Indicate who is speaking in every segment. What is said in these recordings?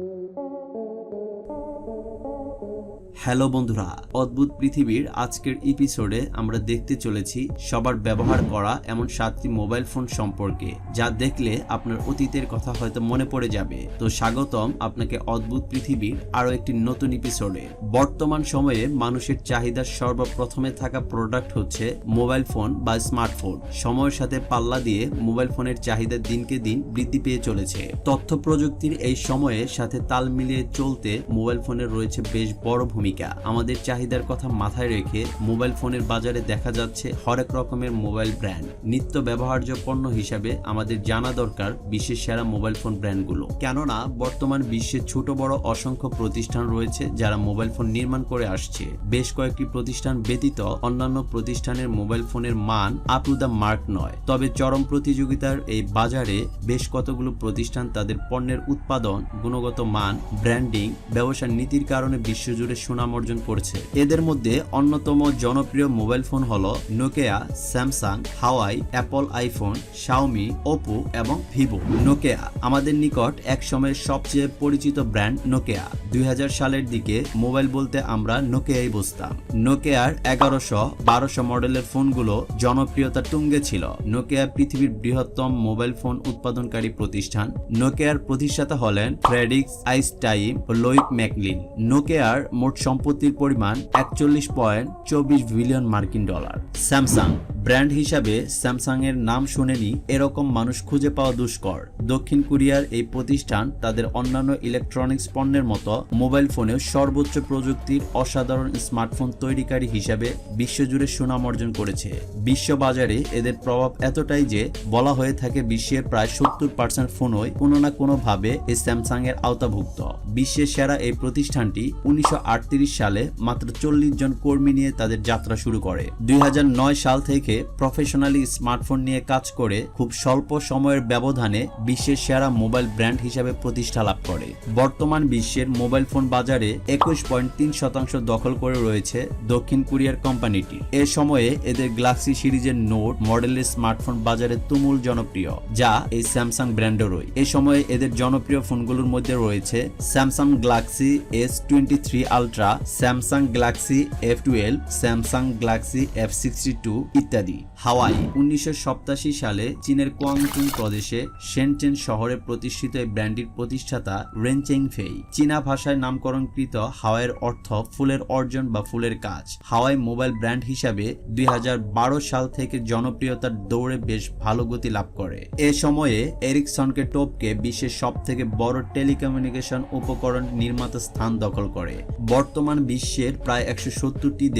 Speaker 1: Thank you. Hello বন্ধুরা, অদ্ভুত পৃথিবীর আজকের এপিসোডে আমরা দেখতে চলেছি সবার ব্যবহার করা এমন সাতটি মোবাইল ফোন সম্পর্কে, যা দেখলে আপনার অতীতের কথা হয়তো মনে পড়ে যাবে। তো স্বাগতম আপনাকে অদ্ভুত পৃথিবীর আরও একটি নতুন এপিসোডে বর্তমান সময়ে মানুষের চাহিদার সর্বপ্রথমে থাকা প্রোডাক্ট হচ্ছে মোবাইল ফোন বা স্মার্টফোন সময়ের সাথে পাল্লা দিয়ে মোবাইল ফোনের চাহিদা দিনকে দিন বৃদ্ধি পেয়ে চলেছে। তথ্য প্রযুক্তির এই সময়ে সাথে তাল মিলিয়ে চলতে মোবাইল ফোনের রয়েছে বেশ বড় ভূমিকা। আমাদের চাহিদার কথা মাথায় রেখে মোবাইল ফোনের বাজারে দেখা যাচ্ছে হরেক রকমের মোবাইল ব্র্যান্ড। নিত্য ব্যবহার্য পণ্য হিসাবে আমাদের জানা দরকার বিশ্বের সেরা মোবাইল ফোন ব্র্যান্ডগুলো। কেননা, বর্তমান বিশ্বে ছোট বড় অসংখ্য প্রতিষ্ঠান রয়েছে যারা মোবাইল ফোন নির্মাণ করে আসছে। বেশ কয়েকটি প্রতিষ্ঠান ব্যতীত অন্যান্য প্রতিষ্ঠানের মোবাইল ফোনের মান আপ টু দ্য মার্ক নয়। তবে চরম প্রতিযোগিতার এই বাজারে বেশ কতগুলো প্রতিষ্ঠান তাদের পণ্যের উৎপাদন, গুণগত মান, ব্র্যান্ডিং, ব্যবসার নীতির কারণে বিশ্বজুড়ে সুনাম অর্জন করছে। এদের মধ্যে অন্যতম জনপ্রিয় মোবাইল ফোন হল Nokia, Samsung, Huawei, Apple iPhone, Xiaomi, Oppo এবং ভিভো। নোকিয়া, আমাদের নিকট এক সময়ের সবচেয়ে পরিচিত ব্র্যান্ড নোকিয়া। দুই সালের দিকে মোবাইল বলতে আমরা নোকিয়াই বুঝতাম। নোকিয়ার এগারোশো বারোশো মডেলের ফোনগুলো জনপ্রিয়তা তুঙ্গে ছিল। নোকিয়া পৃথিবীর বৃহত্তম মোবাইল ফোন উৎপাদনকারী প্রতিষ্ঠান। নোকিয়ার প্রতিষ্ঠাতা হলেন ফ্রেডিক্স আইসটাইম ও লোইক ম্যাকলিন। নোকিয়ার মোট সম্পত্তির পরিমাণ একচল্লিশ পয়েন্ট চব্বিশ বিলিয়ন মার্কিন ডলার। স্যামসাং ব্র্যান্ড হিসাবে স্যামসাং এর নাম শুনেনি এরকম মানুষ খুঁজে পাওয়া দুষ্কর। দক্ষিণ কোরিয়ার এই প্রতিষ্ঠান তাদের অন্যান্য ইলেকট্রনিক্স পণ্যের মতো মোবাইল ফোনেও সর্বোচ্চ প্রযুক্তির অসাধারণ স্মার্টফোন তৈরিকারী হিসাবে বিশ্বজুড়ে সুনাম অর্জন করেছে। বিশ্ববাজারে এদের প্রভাব এতটাই যে বলা হয়ে থাকে বিশ্বের প্রায় সত্তর পার্সেন্ট ফোনই কোনো না কোনো ভাবে এই স্যামসাং এর আওতাভুক্ত। বিশ্বের সেরা এই প্রতিষ্ঠানটি উনিশশো আটত্রিশ সালে মাত্র চল্লিশ জন কর্মী নিয়ে তাদের যাত্রা শুরু করে। দুই হাজার নয় সাল থেকে প্রফেশনালি স্মার্টফোন নিয়ে কাজ করে খুব স্বল্প সময়ের ব্যবধানে বিশ্বের সেরা মোবাইল ব্র্যান্ড হিসাবে প্রতিষ্ঠা লাভ করে। বর্তমান বিশ্বের মোবাইল ফোন বাজারে একুশ পয়েন্ট তিন শতাংশ দখল করে রয়েছে দক্ষিণ কোরিয়ার কোম্পানিটি। এ সময়ে এদের গ্যালাক্সি সিরিজের নোট মডেলের স্মার্টফোন বাজারে তুমুল জনপ্রিয়, যা এই স্যামসাং ব্র্যান্ডেরই এ সময়ে এদের জনপ্রিয় ফোনগুলোর মধ্যে রয়েছে Samsung Galaxy S twenty three ultra, Samsung Galaxy F twelve, Samsung Galaxy F sixty two ইত্যাদি। دی۔ হাওয়াই। উনিশশো সাতাশি সালে চীনের কোয়াংচুং প্রদেশে শেনচেন শহরে প্রতিষ্ঠিত এই ব্র্যান্ডটির প্রতিষ্ঠাতা রেনচেং ফেই চীনা ভাষায় নামকরণকৃত হাওয়াইয়ের অর্থ ফুলের অর্জন বা ফুলের কাজ। হাওয়াই মোবাইল ব্র্যান্ড হিসাবে দুই হাজার বারো সাল থেকে জনপ্রিয়তার দৌড়ে বেশ ভালো গতি লাভ করে। এ সময়ে এরিকসনকে টোপকে বিশ্বের সব থেকে বড় টেলিকমিউনিকেশন উপকরণ নির্মাতা স্থান দখল করে। বর্তমান বিশ্বের প্রায় একশো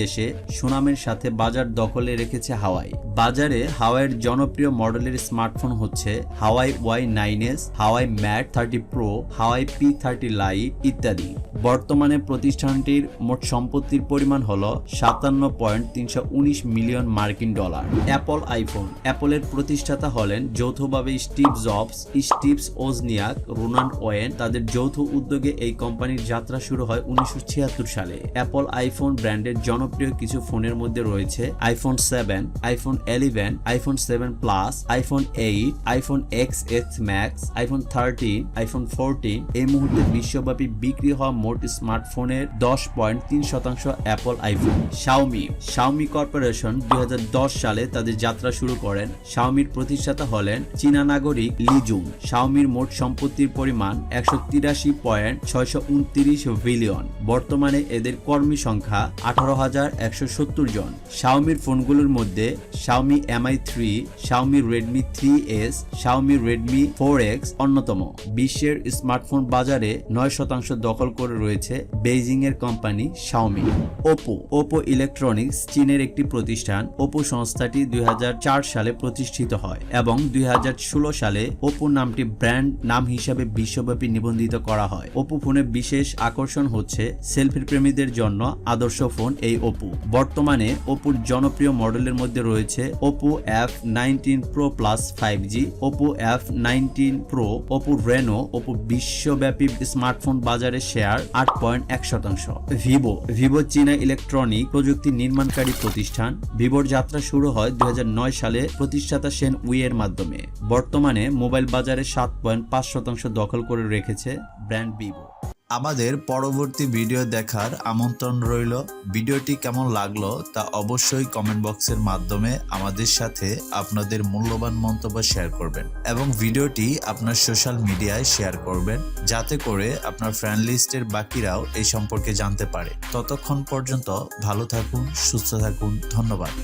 Speaker 1: দেশে সুনামের সাথে বাজার দখলে রেখেছে হাওয়াই। বাজারে হাওয়াইয়ের জনপ্রিয় মডেলের স্মার্টফোন হচ্ছে Huawei Y nine S, Huawei Mate thirty pro, Huawei P thirty lite ইত্যাদি। বর্তমানে প্রতিষ্ঠানটির মোট সম্পত্তির পরিমাণ হল সাতান্ন পয়েন্ট তিনশো উনিশ মিলিয়ন মার্কিন ডলার। Apple iPhone. অ্যাপলের প্রতিষ্ঠাতা হলেন যৌথভাবে Steve Jobs Steves Wozniak Ronald Wayne. তাদের যৌথ উদ্যোগে এই কোম্পানির যাত্রা শুরু হয় উনিশশো ছিয়াত্তর সালে। অ্যাপল আইফোন ব্র্যান্ডের জনপ্রিয় কিছু ফোনের মধ্যে রয়েছে iPhone seven, iPhone eleven iPhone seven plus iPhone eight iPhone X X max iPhone thirteen iPhone fourteen এই মুহূর্তে বিশ্বব্যাপী বিক্রি হওয়া মোট স্মার্টফোনের দশ পয়েন্ট তিন শতাংশ Apple iPhone Xiaomi Xiaomi corporation দুই হাজার দশ সালে তাদের যাত্রা শুরু করেন। শাওমির প্রতিষ্ঠাতা হলেন চীনা নাগরিক লিজুং শাওমির মোট সম্পত্তির পরিমাণ একশো তিরাশি পয়েন্ট ছয়শো উনত্রিশ বিলিয়ন। বর্তমানে এদের কর্মী সংখ্যা আঠারো হাজার একশো সত্তর জন। শাওমির ফোনগুলোর মধ্যে Xiaomi Mi three Xiaomi Redmi three S Xiaomi Redmi four X অন্যতম। বিশ্বের স্মার্টফোন বাজারে নয় শতাংশ দখল করে রয়েছে বেইজিং এর company Xiaomi Oppo Oppo electronics চীনের একটি প্রতিষ্ঠান ওপো সংস্থাটি দুই হাজার চার সালে প্রতিষ্ঠিত হয় এবং দুই হাজার ষোলো সালে ওপো নামটি ব্র্যান্ড নাম হিসাবে বিশ্বব্যাপী নিবন্ধিত করা হয়। ওপো ফোনে বিশেষ আকর্ষণ হচ্ছে সেলফি প্রেমীদের জন্য আদর্শ ফোন এই ওপো বর্তমানে ওপোর জনপ্রিয় মডেলের মধ্যে রয়েছে Oppo F nineteen pro plus five G Oppo F nineteen pro Oppo Reno Oppo বিশ্বব্যাপী স্মার্টফোন বাজারে শেয়ার আট পয়েন্ট এক শতাংশ। ভিভো ভিভো চীনা ইলেকট্রনিক প্রযুক্তি নির্মাণকারী প্রতিষ্ঠান ভিভোর যাত্রা শুরু হয় দুই হাজার নয় সালে প্রতিষ্ঠাতা সেন উই এর মাধ্যমে। বর্তমানে মোবাইল বাজারে সাত পয়েন্ট পাঁচ শতাংশ দখল করে রেখেছে ব্র্যান্ড ভিভো
Speaker 2: আমাদের পরবর্তী ভিডিও দেখার আমন্ত্রণ রইল। ভিডিওটি কেমন লাগল তা অবশ্যই কমেন্ট বক্সের মাধ্যমে আমাদের সাথে আপনাদের মূল্যবান মন্তব্য শেয়ার করবেন এবং ভিডিওটি আপনার সোশ্যাল মিডিয়ায় শেয়ার করবেন যাতে করে আপনার ফ্রেন্ড লিস্টের বাকিরাও এই সম্পর্কে জানতে পারে। ততক্ষণ পর্যন্ত ভালো থাকুন, সুস্থ থাকুন, ধন্যবাদ।